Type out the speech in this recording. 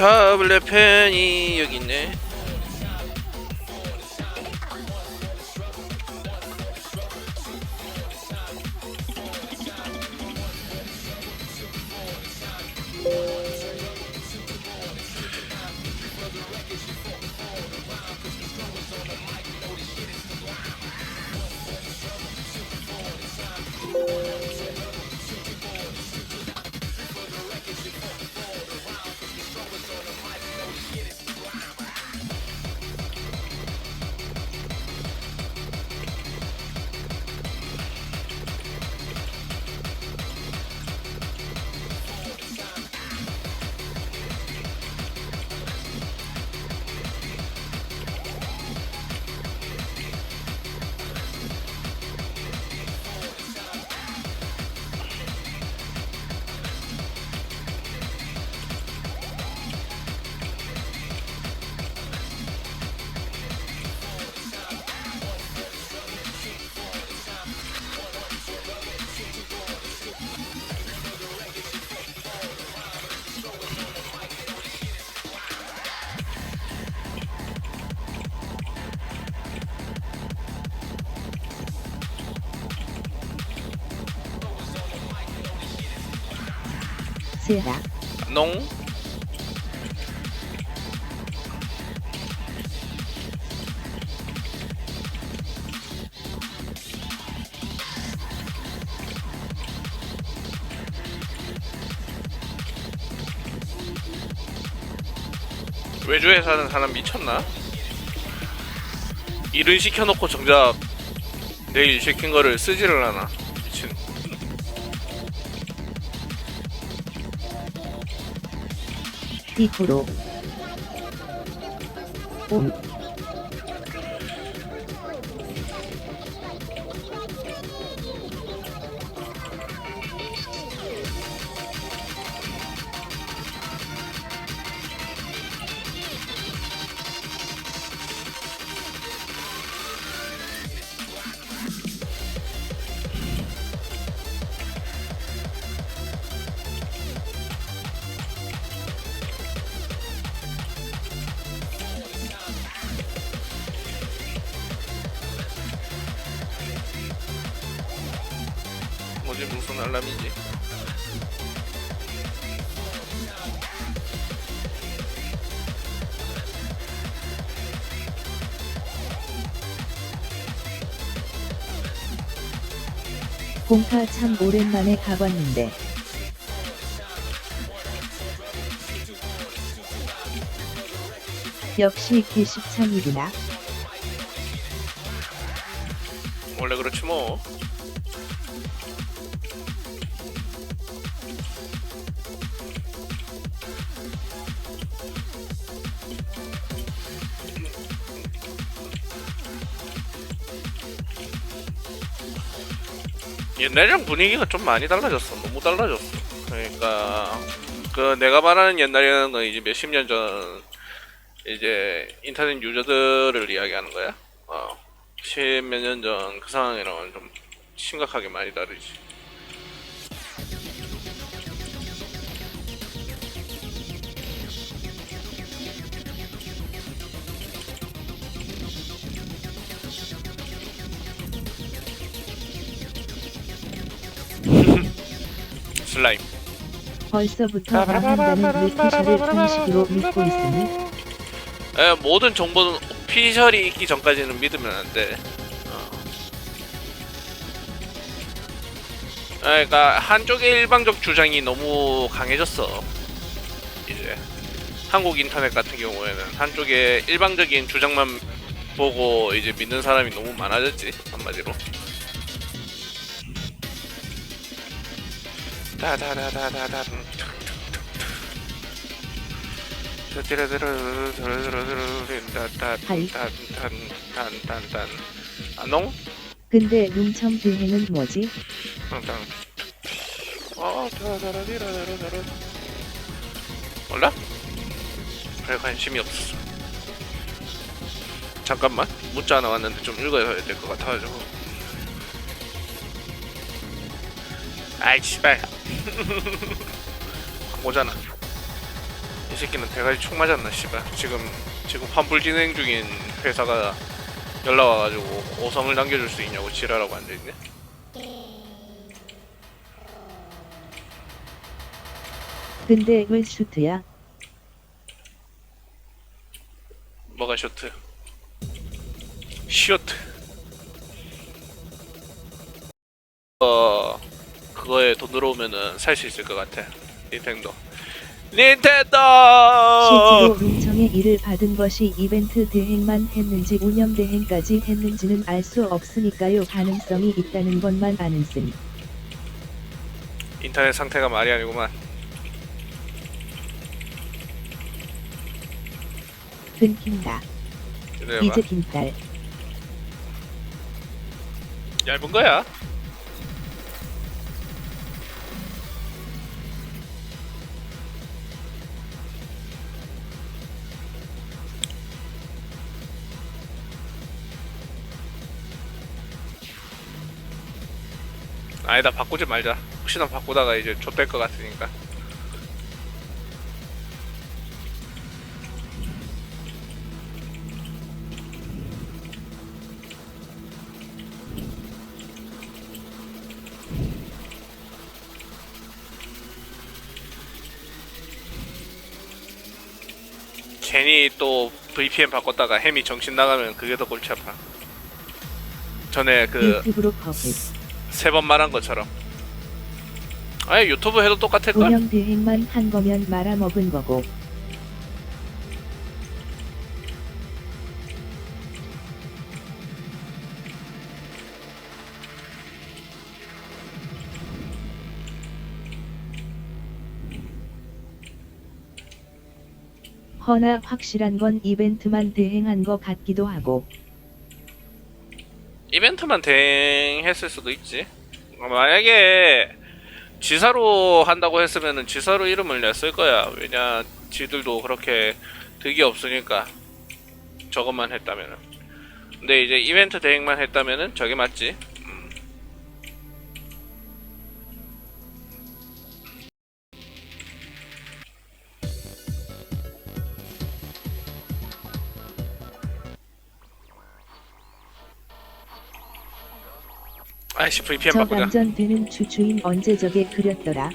타블렛 펜이 여기 있네. 스라 농. 외주에 사는 사람 미쳤나? 일은 시켜놓고 정작 내일 시킨 거를 쓰지를 않아. 미친. ピコロ。 뭐지 무슨 알람이지? 공타 참 오랜만에 가봤는데 역시 개십창이구나 원래 그렇지 뭐. 옛날이랑 분위기가 좀 많이 달라졌어. 너무 달라졌어. 그러니까 그 내가 말하는 옛날이라는 건 이제 몇십 년 전 이제 인터넷 유저들을 이야기하는 거야. 어. 십몇 년 전 그 상황이랑은 좀 심각하게 많이 다르지. 슬라임. 벌써부터 망한다는 루피샤를 상식으로 믿고 있으니 에, 모든 정보는 오피셜이 있기 전까지는 믿으면 안 돼. 어. 에, 그러니까 한쪽의 일방적 주장이 너무 강해졌어. 이제 한국 인터넷 같은 경우에는 한쪽의 일방적인 주장만 보고 이제 믿는 사람이 너무 많아졌지 한마디로. 다다다다다다 단단단단단단 안농? 근데 룸참 들해는 뭐지? 땅땅 어 다다라디라라라라 몰라? 별 관심이 없었어 잠깐만 문자 나왔는데 좀 읽어야 될 것 같아가지고 아이 씨발. 오잖아. 이 새끼는 대가리 총 맞았나 씨발. 지금 지금 환불 진행 중인 회사가 연락 와가지고 오성을 남겨줄 수 있냐고 지랄하고 앉아있네? 근데 왜 슈트야? 뭐가 쇼트? 쇼트. 어 그거에 돈 들어오면은 살 수 있을 것 같아 닌텐도 닌텐도 실제로 룸청의 일을 받은 것이 이벤트 대행만 했는지 운영 대행까지 했는지는 알 수 없으니까요. 가능성이 있다는 것만 아는 씀. 인터넷 상태가 말이 아니구만 끊긴다. 기다려봐. 이제 빈딸. 얇은 거야 아니다 바꾸지 말자. 혹시나 바꾸다가 이제 좆될 것 같으니까. 괜히 또 VPN 바꿨다가 햄이 정신 나가면 그게 더 골치 아파. 전에 그 유튜브로. 세 번 말한 것처럼 아니 유튜브 해도 똑같을걸? 운영 대행만 한 거면 말아먹은 거고. 허나 확실한 건 이벤트만 대행한 것 같기도 하고 이벤트만 대행했을 수도 있지. 어, 만약에 지사로 한다고 했으면은 지사로 이름을 냈을 거야. 왜냐 지들도 그렇게 득이 없으니까 저것만 했다면은. 근데 이제 이벤트 대행만 했다면은 저게 맞지 아이씨 VPN 저 바꾸자 감전 되는 주주인 언제 저게 그렸더라